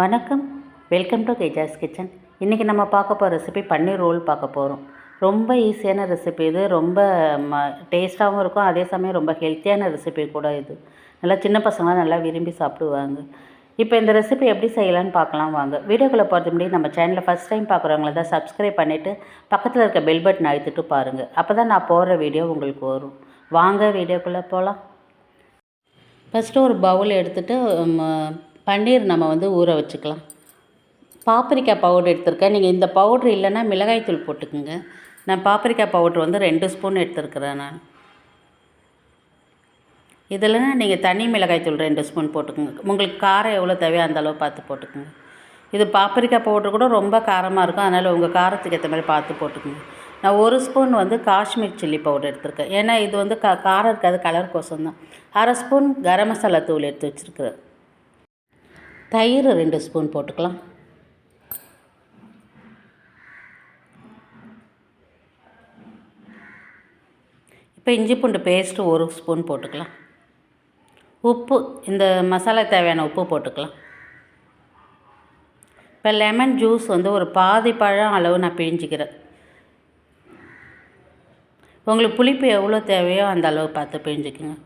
வணக்கம். Welcome to கேஜாஸ் kitchen இன்றைக்கி நம்ம பார்க்க போகிற ரெசிபி பன்னீர் ரோல் பார்க்க போகிறோம் ரொம்ப ஈஸியான ரெசிபி இது. ரொம்ப ம டேஸ்ட்டாகவும் இருக்கும். அதே சமயம் ரொம்ப ஹெல்த்தியான ரெசிபி கூட இது. நல்லா சின்ன பசங்களாம் நல்லா விரும்பி சாப்பிடுவாங்க. இப்போ இந்த ரெசிபி எப்படி செய்யலான்னு பார்க்கலாம் வாங்க. வீடியோக்குள்ளே போகிறது முன்னாடி நம்ம சேனலில் ஃபஸ்ட் டைம் பார்க்குறவங்கள தான் சப்ஸ்கிரைப் பண்ணிவிட்டு பக்கத்தில் இருக்க பெல் பட்டன் அழுத்திட்டு பாருங்கள் அப்போ தான் நான் போடுற வீடியோ உங்களுக்கு வரும். வாங்க வீடியோக்குள்ளே போகலாம் ஃபஸ்ட்டு ஒரு பவுல் எடுத்துகிட்டு பன்னீர் நம்ம வந்து ஊற வச்சுக்கலாம். பாப்பரிக்காய் பவுடர் எடுத்திருக்கேன். நீங்கள் இந்த பவுட்ரு இல்லைன்னா மிளகாய்த்தூள் போட்டுக்குங்க. நான் பாப்பரிக்காய் பவுட்ரு வந்து ரெண்டு ஸ்பூன் எடுத்துருக்கிறேன் நான். இதில்னா நீங்கள் தனி மிளகாய்த்தூள் ரெண்டு ஸ்பூன் போட்டுக்குங்க. உங்களுக்கு காரம் எவ்வளோ தேவையோ அந்த அளவு பார்த்து போட்டுக்குங்க. இது பாப்பரிக்காய் பவுட்ரு கூட ரொம்ப காரமாக இருக்கும். அதனால் உங்கள் காரத்துக்கு ஏற்ற மாதிரி பார்த்து போட்டுக்குங்க. நான் ஒரு ஸ்பூன் வந்து காஷ்மீர் சில்லி பவுடர் எடுத்திருக்கேன். ஏன்னா இது வந்து கா காரம் இருக்காது கலர் கோசம் தான். அரை ஸ்பூன் கரம் மசாலா தூள் எடுத்து வச்சுருக்குறேன். தயிர் ரெண்டு ஸ்பூன் போட்டுக்கலாம். இப்போ இஞ்சி பூண்டு பேஸ்ட்டு ஒரு ஸ்பூன் போட்டுக்கலாம். உப்பு இந்த மசாலா தேவையான உப்பு போட்டுக்கலாம். இப்போ லெமன் ஜூஸ் வந்து ஒரு பாதி பழம் அளவு நான் பிழிஞ்சிக்கிறேன். உங்களுக்கு புளிப்பு எவ்வளோ தேவையோ அந்த அளவு பார்த்து பிழிஞ்சிக்கோங்க.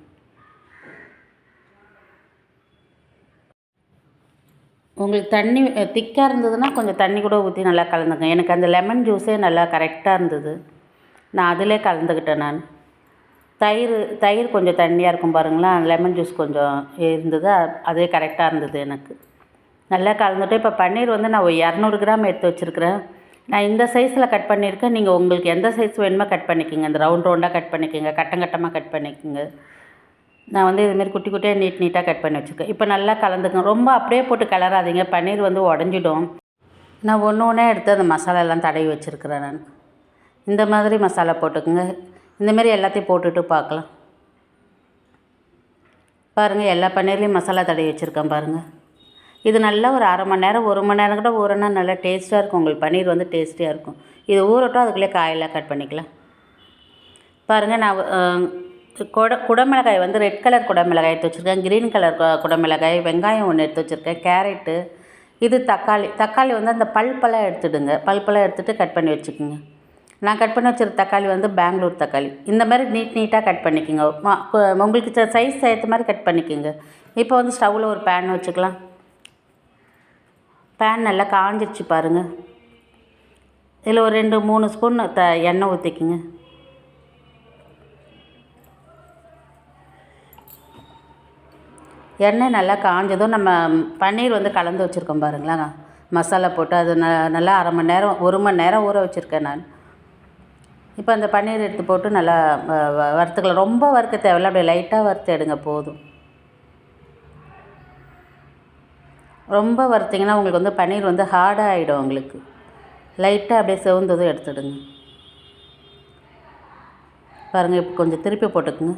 உங்களுக்கு தண்ணி திக்காக இருந்ததுன்னா கொஞ்சம் தண்ணி கூட ஊற்றி நல்லா கலந்துங்க எனக்கு அந்த லெமன் ஜூஸே நல்லா கரெக்டாக இருந்தது. நான் அதிலே கலந்துக்கிட்டேன் நான். தயிர் தயிர் கொஞ்சம் தண்ணியாக இருக்கும் பாருங்களேன். லெமன் ஜூஸ் கொஞ்சம் இருந்தது. அதே கரெக்டாக இருந்தது எனக்கு. நல்லா கலந்துட்டு இப்போ பன்னீர் வந்து நான் ஒரு இரநூறு கிராம் எடுத்து வச்சுருக்கிறேன். நான் இந்த சைஸில் கட் பண்ணியிருக்கேன். நீங்கள் உங்களுக்கு எந்த சைஸ் வேணுமோ கட் பண்ணிக்கோங்க. இந்த ரவுண்ட் ரவுண்டாக கட் பண்ணிக்கோங்க. கட்டம் கட்டமாக கட் பண்ணிக்கோங்க. நான் வந்து இதுமாரி குட்டி குட்டியாக நீட் நீட்டாக கட் பண்ணி வச்சுருக்கேன். இப்போ நல்லா கலந்துக்கணும். ரொம்ப அப்படியே போட்டு கிளறாதீங்க பன்னீர் வந்து உடஞ்சிடும். நான் ஒன்று ஒன்றே எடுத்து அந்த மசாலா எல்லாம் தடவி வச்சுருக்கிறேன் நான். இந்த மாதிரி மசாலா போட்டுக்கோங்க. இந்தமாரி எல்லாத்தையும் போட்டுட்டு பார்க்கலாம். பாருங்கள் எல்லா பன்னீர்லேயும் மசாலா தடவி வச்சுருக்கேன் பாருங்கள் இது நல்லா ஒரு அரை மணி நேரம் ஒரு மணி நேரம் கூட ஊறினா நல்லா டேஸ்ட்டாக இருக்கும். உங்களுக்கு பன்னீர் வந்து டேஸ்டியாக இருக்கும். இது ஊறட்டும் அதுக்குள்ளே காயெல்லாம் கட் பண்ணிக்கலாம். பாருங்கள் நான் குட குடமிளகாய் வந்து ரெட் கலர் குடமிளகாய் எடுத்து வச்சுருக்கேன். க்ரீன் கலர் குடமிளகாய் வெங்காயம் ஒன்று எடுத்து வச்சுருக்கேன். கேரட்டு இது தக்காளி. தக்காளி வந்து அந்த பல்பெல்லாம் எடுத்துடுங்க. பல்பெல்லாம் எடுத்துகிட்டு கட் பண்ணி வச்சுக்கோங்க. நான் கட் பண்ணி வச்சுருக்க தக்காளி வந்து பெங்களூர் தக்காளி. இந்த மாதிரி நீட் நீட்டாக கட் பண்ணிக்கோங்க. உங்களுக்கு சைஸ் ஏற்ற மாதிரி கட் பண்ணிக்கோங்க. இப்போ வந்து ஸ்டவ்வில் ஒரு பேன் வச்சுக்கலாம். பேன் நல்லா காஞ்சிருச்சு பாருங்கள் இதில் ஒரு ரெண்டு மூணு ஸ்பூன் த எண்ணெய் ஊற்றிக்கிங்க எண்ணெய் நல்லா காஞ்சதும் நம்ம பன்னீர் வந்து கலந்து வச்சுருக்கோம் பாருங்களேன் மசாலா போட்டு அது ந நல்லா அரை மணி நேரம் ஒரு மணி நேரம் ஊற வச்சுருக்கேன் நான். இப்போ அந்த பன்னீர் எடுத்து போட்டு நல்லா வறுத்துக்கலாம். ரொம்ப வறுக்க தேவையில்ல. அப்படியே லைட்டாக வறுத்து எடுங்க போதும். ரொம்ப வறுத்திங்கன்னா உங்களுக்கு வந்து பன்னீர் வந்து ஹார்டாக ஆகிடும் உங்களுக்கு. லைட்டாக அப்படியே செவந்ததும் எடுத்துடுங்க. பாருங்கள் இப்போ கொஞ்சம் திருப்பி போட்டுக்குங்க.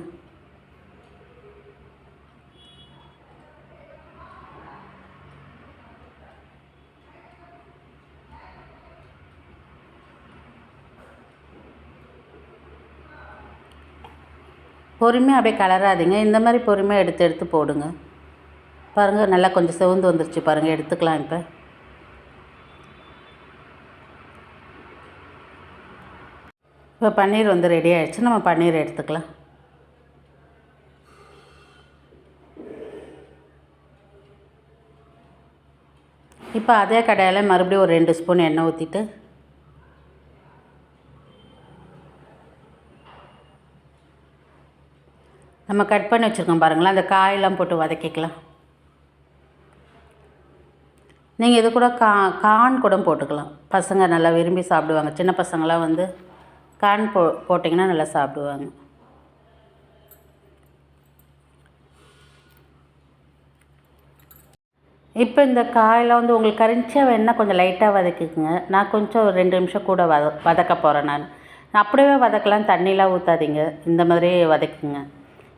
பொறுமையாக அப்படியே கலராதிங்க. இந்த மாதிரி பொறுமையாக எடுத்து எடுத்து போடுங்க. பாருங்கள் நல்லா கொஞ்சம் செவந்து வந்துருச்சு பாருங்கள் எடுத்துக்கலாம் இப்போ. இப்போ பன்னீர் வந்து ரெடி ஆகிடுச்சு நம்ம பன்னீர் எடுத்துக்கலாம். இப்போ அதே கடையில் மறுபடியும் ஒரு ரெண்டு ஸ்பூன் எண்ணெய் ஊற்றிட்டு நம்ம கட் பண்ணி வச்சுருக்கோம் பாருங்களேன். அந்த காயெல்லாம் போட்டு வதக்கிக்கலாம். நீங்கள் இது கூட கா கான் கூட போட்டுக்கலாம். பசங்க நல்லா விரும்பி சாப்பிடுவாங்க. சின்ன பசங்களாம் வந்து கான் போ போட்டிங்கன்னா நல்லா சாப்பிடுவாங்க. இப்போ இந்த காயெல்லாம் வந்து உங்களுக்கு கரிஞ்சியாக வேணால் கொஞ்சம் லைட்டாக வதக்கிக்குங்க. நான் கொஞ்சம் ஒரு ரெண்டு நிமிஷம் கூட வத வதக்க போகிறேன் நான். அப்படியே வதக்கலாம். தண்ணிலாம் ஊற்றாதீங்க இந்த மாதிரி வதக்குங்க.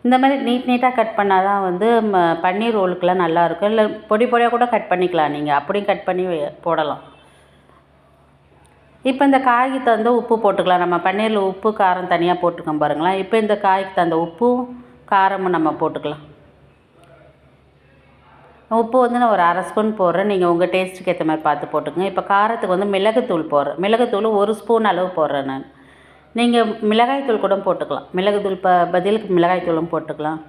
இந்த மாதிரி நீட் நீட்டாக கட் பண்ணால் தான் வந்து ம பன்னீர் ரோலுக்கெலாம் நல்லாயிருக்கும். இல்லை பொடி பொடியாக கூட கட் பண்ணிக்கலாம் நீங்கள் அப்படியும் கட் பண்ணி போடலாம். இப்போ இந்த காய்க்கு தகுந்த உப்பு போட்டுக்கலாம். நம்ம பன்னீரில் உப்பு காரம் தனியாக போட்டுக்கோம் பாருங்களேன். இப்போ இந்த காய்க்கு தகுந்த உப்பும் காரமும் நம்ம போட்டுக்கலாம். உப்பு வந்து நான் ஒரு அரை ஸ்பூன் போடுறேன். நீங்கள் உங்கள் டேஸ்ட்டுக்கு ஏற்ற மாதிரி பார்த்து போட்டுக்கோங்க. இப்போ காரத்துக்கு வந்து மிளகுத்தூள் போடுறேன். மிளகுத்தூள் ஒரு ஸ்பூன் அளவு போடுறேன் நான். நீங்கள் மிளகாய்த்தூள் கூட போட்டுக்கலாம். மிளகுத்தூள் ப பதிலுக்கு மிளகாய்த்தூளும் போட்டுக்கலாம்.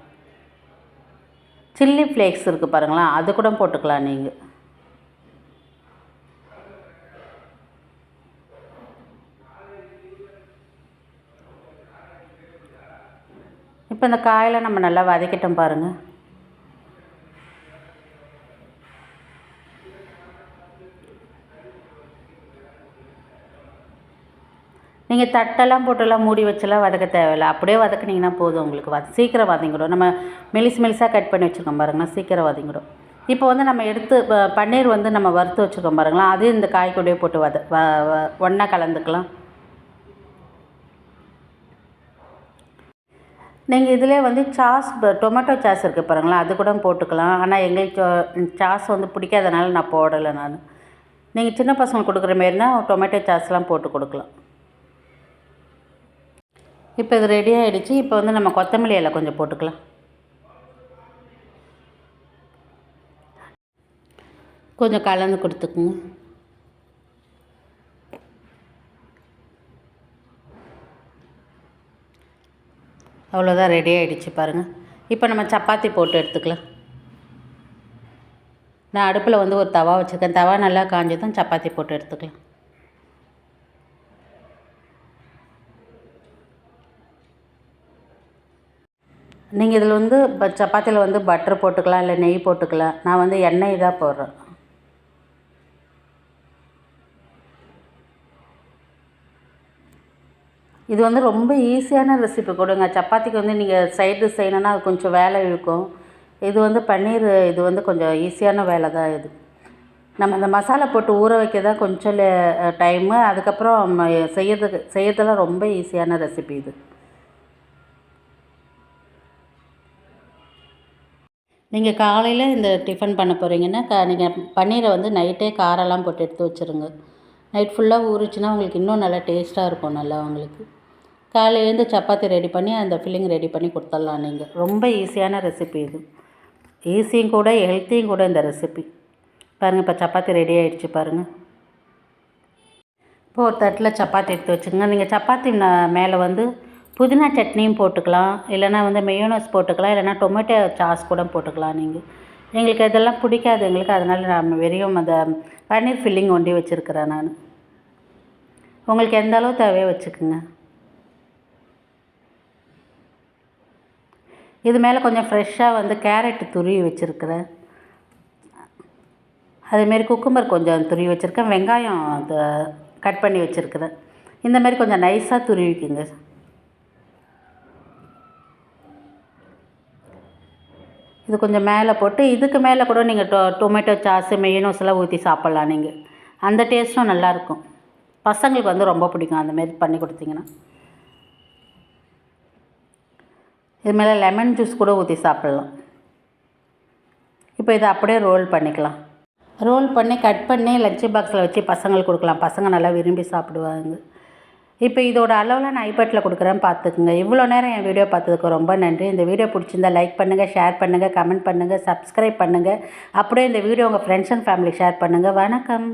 சில்லி ஃப்ளேக்ஸ் இருக்குது பாருங்களேன் அது கூட போட்டுக்கலாம் நீங்கள் இப்போ இந்த காயில் நம்ம நல்லா வதக்கிட்டோம் பாருங்கள் நீங்கள் தட்டெல்லாம் போட்டெல்லாம் மூடி வச்செல்லாம் வதக்க தேவையில்ல. அப்படியே வதக்குனீங்கன்னா போதும் உங்களுக்கு. வத சீக்கிரம் வதங்கிடும். நம்ம மெலிசு மெலிசாக கட் பண்ணி வச்சுருக்கோம் பாருங்களேன். சீக்கிரம் வதங்கிடும். இப்போ வந்து நம்ம எடுத்து பன்னீர் வந்து நம்ம வறுத்து வச்சுருக்கோம் பாருங்களேன். அதையும் இந்த காய் போட்டு வத வ ஒன்றா கலந்துக்கலாம். நீங்கள் இதிலே வந்து சாஸ் டொமேட்டோ சாஸ் இருக்குது பாருங்களேன். அது கூட போட்டுக்கலாம். ஆனால் எங்களுக்கு சாஸ் வந்து பிடிக்காதனால நான் போடலை நான். நீங்கள் சின்ன பசங்களுக்கு கொடுக்குற மாரினா டொமேட்டோ சாஸ்லாம் போட்டு கொடுக்கலாம். இப்போ இது ரெடி ஆகிடுச்சு இப்போ வந்து நம்ம கொத்தமல்லி இலை கொஞ்சம் போட்டுக்கலாம். கொஞ்சம் கலந்து கொடுத்துக்குங்க. அவ்வளோதான் ரெடி ஆகிடுச்சு பாருங்கள் இப்போ நம்ம சப்பாத்தி போட்டு எடுத்துக்கலாம். நான் அடுப்பில் வந்து ஒரு தவா வச்சுருக்கேன். தவா நல்லா காஞ்சதும் சப்பாத்தி போட்டு எடுத்துக்கலாம். நீங்கள் இதில் வந்து ப சப்பாத்தியில் வந்து பட்டர் போட்டுக்கலாம் இல்லை நெய் போட்டுக்கலாம். நான் வந்து எண்ணெய் தான் போடுறேன். இது வந்து ரொம்ப ஈஸியான ரெசிபி கொடுங்க. சப்பாத்திக்கு வந்து நீங்கள் சைடு செய்யணுன்னா அது கொஞ்சம் வேலை இழுக்கும். இது வந்து பன்னீர் இது வந்து கொஞ்சம் ஈஸியான வேலை தான் இது. நம்ம இந்த மசாலா போட்டு ஊற வைக்க தான் கொஞ்சம் டைமு அதுக்கப்புறம் செய்யறதுக்கு செய்யறதெல்லாம் ரொம்ப ஈஸியான ரெசிபி இது. நீங்கள் காலையில் இந்த டிஃபன் பண்ண போகிறீங்கன்னா க நீங்கள் பன்னீரை வந்து நைட்டே காரெல்லாம் போட்டு எடுத்து வச்சுருங்க. நைட் ஃபுல்லாக ஊறிச்சுன்னா உங்களுக்கு இன்னும் நல்லா டேஸ்ட்டாக இருக்கும் நல்லா உங்களுக்கு. காலையிலேருந்து சப்பாத்தி ரெடி பண்ணி அந்த ஃபில்லிங் ரெடி பண்ணி கொடுத்துடலாம் நீங்கள் ரொம்ப ஈஸியான ரெசிபி இது. ஈஸியும் கூட ஹெல்த்தியும் கூட இந்த ரெசிபி பாருங்கள் இப்போ சப்பாத்தி ரெடி ஆகிடுச்சு பாருங்கள் இப்போ ஒரு தட்டில் சப்பாத்தி எடுத்து வச்சுக்கோங்க. நீங்கள் சப்பாத்தி மேலே வந்து புதினா சட்னியும் போட்டுக்கலாம் இல்லைன்னா வந்து மெயோனஸ் போட்டுக்கலாம் இல்லைன்னா டொமேட்டோ சாஸ் கூட போட்டுக்கலாம் நீங்கள் எங்களுக்கு இதெல்லாம் பிடிக்காது எங்களுக்கு அதனால் நான் வெறும் அந்த பன்னீர் ஃபில்லிங் ஒண்டி வச்சுருக்கிறேன் நான். உங்களுக்கு எந்த அளவு தேவையோ வச்சுக்கோங்க. இது மேலே கொஞ்சம் ஃப்ரெஷ்ஷாக வந்து கேரட் துருவி வச்சுருக்கிறேன். அதேமாரி குக்கும்பர் கொஞ்சம் துருவி வச்சுருக்கேன். வெங்காயம் அதை கட் பண்ணி வச்சுருக்கிறேன். இந்தமாரி கொஞ்சம் நைஸாக துருவிக்குங்க. இது கொஞ்சம் மேலே போட்டு இதுக்கு மேலே கூட நீங்கள் டொ டொமேட்டோ சாஸு மெயினோஸ் எல்லாம் ஊற்றி சாப்பிட்லாம் நீங்கள் அந்த டேஸ்ட்டும் நல்லாயிருக்கும். பசங்களுக்கு வந்து ரொம்ப பிடிக்கும் அந்தமாரி பண்ணி கொடுத்தீங்கன்னா. இது மேலே லெமன் ஜூஸ் கூட ஊற்றி சாப்பிட்லாம். இப்போ இதை அப்படியே ரோல் பண்ணிக்கலாம். ரோல் பண்ணி கட் பண்ணி லஞ்ச் பாக்ஸில் வச்சு பசங்களுக்கு கொடுக்கலாம். பசங்க நல்லா விரும்பி சாப்பிடுவாங்க. இப்போ இதோட அளவில் நான் ஐபேட்டில் கொடுக்குறேன் பார்த்துக்குங்க. இவ்வளோ நேரம் என் வீடியோ பார்த்ததுக்கு ரொம்ப நன்றி. இந்த வீடியோ பிடிச்சிருந்தா லைக் பண்ணுங்கள் ஷேர் பண்ணுங்கள் கமெண்ட் பண்ணுங்கள் சப்ஸ்கிரைப் பண்ணுங்கள் அப்படியே இந்த வீடியோ உங்கள் ஃப்ரெண்ட்ஸ் அண்ட் ஃபேமிலி ஷேர் பண்ணுங்கள் வணக்கம்.